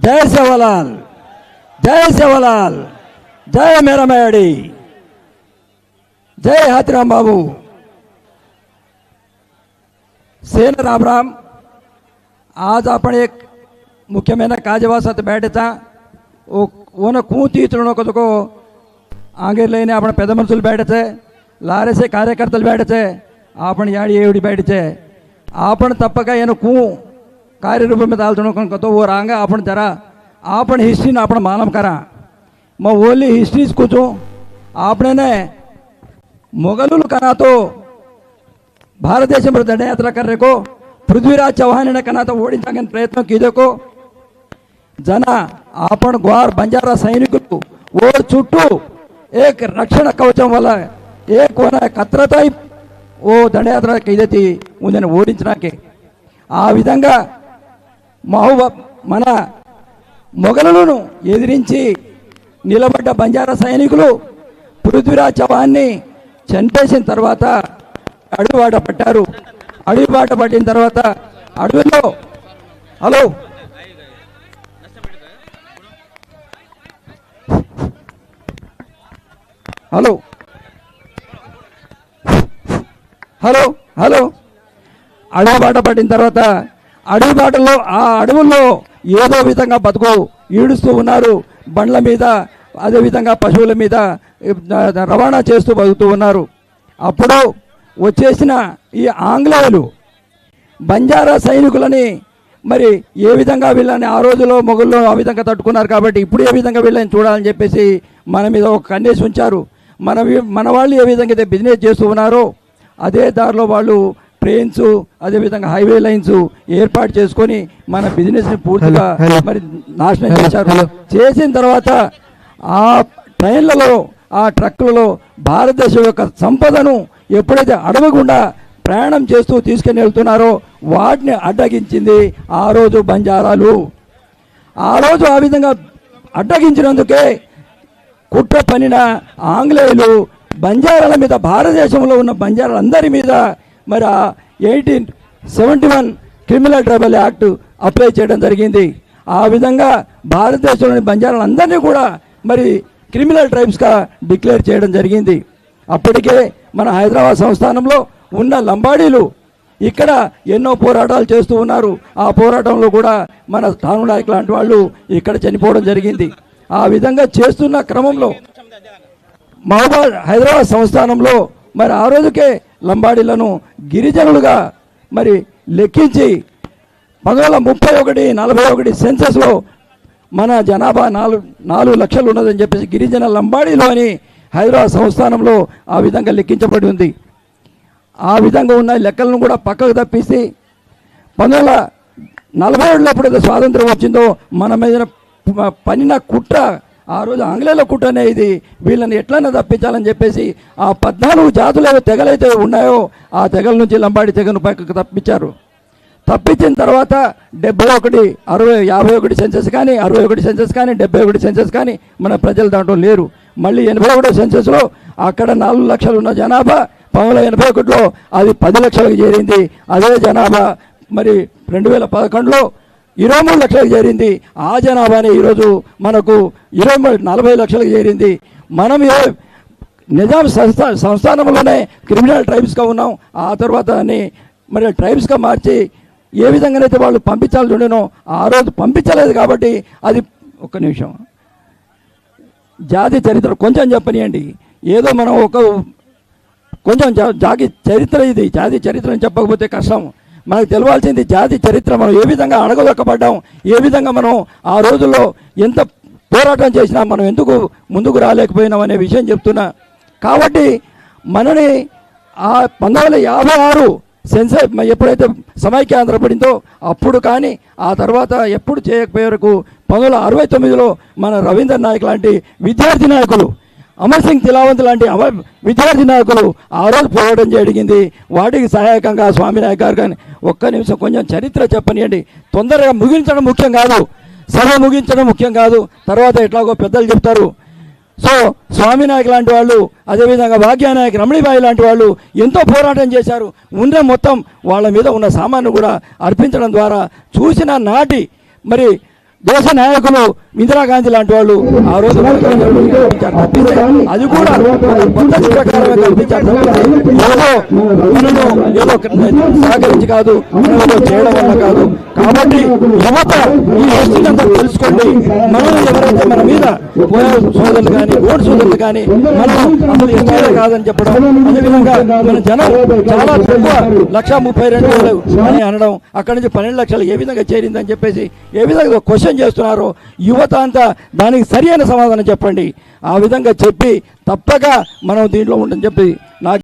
జై సేవలాల్ జై సేవలాల్ జై మేరమేడి जय हाथीराम बाबू सेन राम राम आज आपण एक ముఖ్యమైన కాజవాసత్ బయటతా ఓ ఓన కూతీతులను కొద్దుకో ఆంగేర్లేని आपण పెద్ద మనుషులు బయటతే లారేసే కార్యకర్తలు బయటతే आपण याडी एवढी बॅटचे आपण तप्पक ಏನು ಕೂ कार्यरूप में दाल कतो वो रांगा आपण जरा आपण हिस्ट्री आपण मालूम करा मग ओनली हिस्ट्रीच कुचू आपणे మొఘలులు కనాతో భారతదేశంలో దండయాత్ర కర్రెకో పృథ్వీరాజ్ చౌహాన్ కనాతో ఓడించగని ప్రయత్నం కీదకో జన आपण గ్వార్ బంజారా సైనికులు ఓ చుట్టూ ఏక్ రక్షణ కవచం వల్ల ఏ కోన కత్రతాయి ఓ దండయాత్ర కీదతి ఉందని ఓడించడాకే ఆ విధంగా మహబూబ మన మొఘలను ఎదిరించి నిలబడ్డ బంజారా సైనికులు పృథ్వీరాజ్ చవాన్ని చంపేసిన తర్వాత అడవిబాట పట్టారు. అడుగుబాట పట్టిన తర్వాత అడవిలో హలో. హలో. Hello hello. అడవి బాట పట్టిన తర్వాత అడవి బాటలో ఆ అడవుల్లో ఏదో విధంగా బతుకు ఈడుస్తూ ఉన్నారు. బండ్ల మీద అదేవిధంగా పశువుల మీద రవాణా చేస్తూ బతుకుతూ ఉన్నారు. అప్పుడు వచ్చేసిన ఈ ఆంగ్లేయులు బంజారా సైనికులని మరి ఏ విధంగా వీళ్ళని ఆ రోజులో మొగుల్లో ఆ విధంగా తట్టుకున్నారు కాబట్టి ఇప్పుడు ఏ విధంగా వీళ్ళని చూడాలని చెప్పేసి మన మీద ఒక కన్నేసి ఉంచారు. మన మన వాళ్ళు ఏ విధంగా అయితే బిజినెస్ చేస్తూ ఉన్నారో అదే దారిలో వాళ్ళు ట్రైన్స్ అదేవిధంగా హైవే లైన్స్ ఏర్పాటు చేసుకొని మన బిజినెస్ని పూర్తిగా. మరి నాశనం చేశారు. చేసిన తర్వాత ఆ ట్రైన్లలో ఆ ట్రక్కులలో భారతదేశం యొక్క సంపదను ఎప్పుడైతే అడగకుండా ప్రయాణం చేస్తూ తీసుకుని వెళ్తున్నారో వాటిని అడ్డగించింది ఆ రోజు బంజారాలు ఆ రోజు ఆ విధంగా అడ్డగించినందుకే కుట్ర పనిన ఆంగ్లేయులు బంజారాల మీద భారతదేశంలో ఉన్న బంజారాలందరి మీద మరి eighteen seventy one criminal tribal act apply చేయడం జరిగింది. ఆ విధంగా భారతదేశంలోని బంజారాలందరినీ కూడా మరి క్రిమినల్ ట్రైబ్స్గా డిక్లేర్ చేయడం జరిగింది. అప్పటికే మన హైదరాబాద్ సంస్థానంలో ఉన్న లంబాడీలు ఇక్కడ ఎన్నో పోరాటాలు చేస్తూ ఉన్నారు. ఆ పోరాటంలో కూడా మన స్థాను నాయక్ లాంటి వాళ్ళు ఇక్కడ చనిపోవడం జరిగింది. ఆ విధంగా చేస్తున్న క్రమంలో మహబాద్ హైదరాబాద్ సంస్థానంలో మరి ఆ రోజుకే లంబాడీలను గిరిజనులుగా మరి లెక్కించి పంతొమ్మిది వందల ముప్పై ఒకటి నలభై ఒకటి సెన్సెస్లో మన జనాభా నాలుగు నాలుగు లక్షలు ఉన్నదని చెప్పేసి గిరిజన లంబాడీలో అని హైదరాబాద్ సంస్థానంలో ఆ విధంగా లెక్కించబడి ఉంది. ఆ విధంగా ఉన్న లెక్కలను కూడా పక్కకు తప్పిస్తే పంతొమ్మిది వందల నలభై ఏడులో ఎప్పుడైతే స్వాతంత్రం వచ్చిందో మన మీద పనిన కుట్ర ఆ రోజు ఆంగ్లేయుల కుట్రనే ఇది. వీళ్ళని ఎట్లైనా తప్పించాలని చెప్పేసి ఆ పద్నాలుగు జాతులు ఏవో తెగలైతే ఉన్నాయో ఆ తెగల నుంచి లంబాడి తెగను పక్కకు తప్పించారు. తప్పించిన తర్వాత డెబ్బై ఒకటి అరవై యాభై ఒకటి సెన్సెస్ కానీ అరవై ఒకటి సెన్సెస్ కానీ డెబ్బై ఒకటి సెన్సెస్ కానీ మన ప్రజలు దాంట్లో లేరు. మళ్ళీ ఎనభై ఒకటో సెన్సెస్లో అక్కడ నాలుగు లక్షలు ఉన్న జనాభా పంతొమ్మిది వందల ఎనభై ఒకటిలో అది పది లక్షలకు చేరింది. అదే జనాభా మరి రెండు వేల పదకొండులో ఇరవై మూడు లక్షలకు చేరింది. ఆ జనాభానే ఈరోజు మనకు ఇరవై మూడు నలభై లక్షలకు చేరింది. మనం ఏ నిజాం సంస్థా సంస్థానంలోనే క్రిమినల్ ట్రైబ్స్గా ఉన్నాం. ఆ తర్వాత దాన్ని మరి ట్రైబ్స్గా మార్చి ఏ విధంగానైతే వాళ్ళు పంపించాల్సి ఉండేనో ఆ రోజు పంపించలేదు కాబట్టి అది ఒక్క నిమిషం. జాతి చరిత్ర కొంచెం చెప్పనియండి. ఏదో మనం ఒక కొంచెం జా- జాతి చరిత్ర ఇది. జాతి చరిత్రను చెప్పకపోతే కష్టం. మనకు తెలవాల్సింది జాతి చరిత్ర మనం ఏ విధంగా అడగదొక్కబడ్డాం ఏ విధంగా మనం ఆ రోజుల్లో ఎంత పోరాటం చేసినా మనం ఎందుకు ముందుకు రాలేకపోయినాం అనే విషయం చెప్తున్నా. కాబట్టి మనని ఆ పంతొమ్మిది వందల యాభై ఆరు సెన్సర్ ఎప్పుడైతే సమైక్య ఆంధ్ర పడిందో అప్పుడు కానీ ఆ తర్వాత ఎప్పుడు చేయకపోయేవరకు పంతొమ్మిది వందల అరవై తొమ్మిదిలో మన రవీంద్ర నాయక్ లాంటి విద్యార్థి నాయకులు అమర్ సింగ్ తిలావంత్ లాంటి అమ విద్యార్థి నాయకులు ఆ రోజు పోరాటం జరిగింది. వాటికి సహాయకంగా స్వామినాయక్ గారు కానీ ఒక్క నిమిషం కొంచెం చరిత్ర చెప్పనియండి. తొందరగా ముగించడం ముఖ్యం కాదు. సభ ముగించడం ముఖ్యం కాదు. తర్వాత ఎట్లాగో పెద్దలు చెప్తారు. సో స్వామినాయక్ లాంటి వాళ్ళు అదేవిధంగా భాగ్యానాయక్ రమణిబాయి లాంటి వాళ్ళు ఎంతో పోరాటం చేశారు. ఉన్న మొత్తం వాళ్ళ మీద ఉన్న సామాన్ను కూడా అర్పించడం ద్వారా చూసిన నాటి మరి దేశ నాయకులు ఇందిరాగాంధీ లాంటి వాళ్ళు ఆ రోజు అది కూడా పద్ధతి ప్రకారమే కల్పించారు మనము ఏదో సహకరించి కాదు ఏదో చేయడం వల్ల కాదు. కాబట్టి యువత ఈ వస్తుందంతా తెలుసుకోండి. మనం ఎవరైతే మన మీద సోదరులు కానీ ఓటు సోదరులు కానీ మనం అసలు ఇష్టమే కాదని చెప్పడం అదేవిధంగా మన జనం చాలా తక్కువ లక్ష ముప్పై రెండు వేలు అని అనడం అక్కడి నుంచి పన్నెండు లక్షలు ఏ విధంగా చేరిందని చెప్పేసి ఏ విధంగా క్వశ్చన్ చేస్తున్నారో. యువత అంతా దానికి సరి అయిన సమాధానం చెప్పండి. ఆ విధంగా చెప్పి తప్పక మనం దీంట్లో ఉండని చెప్పి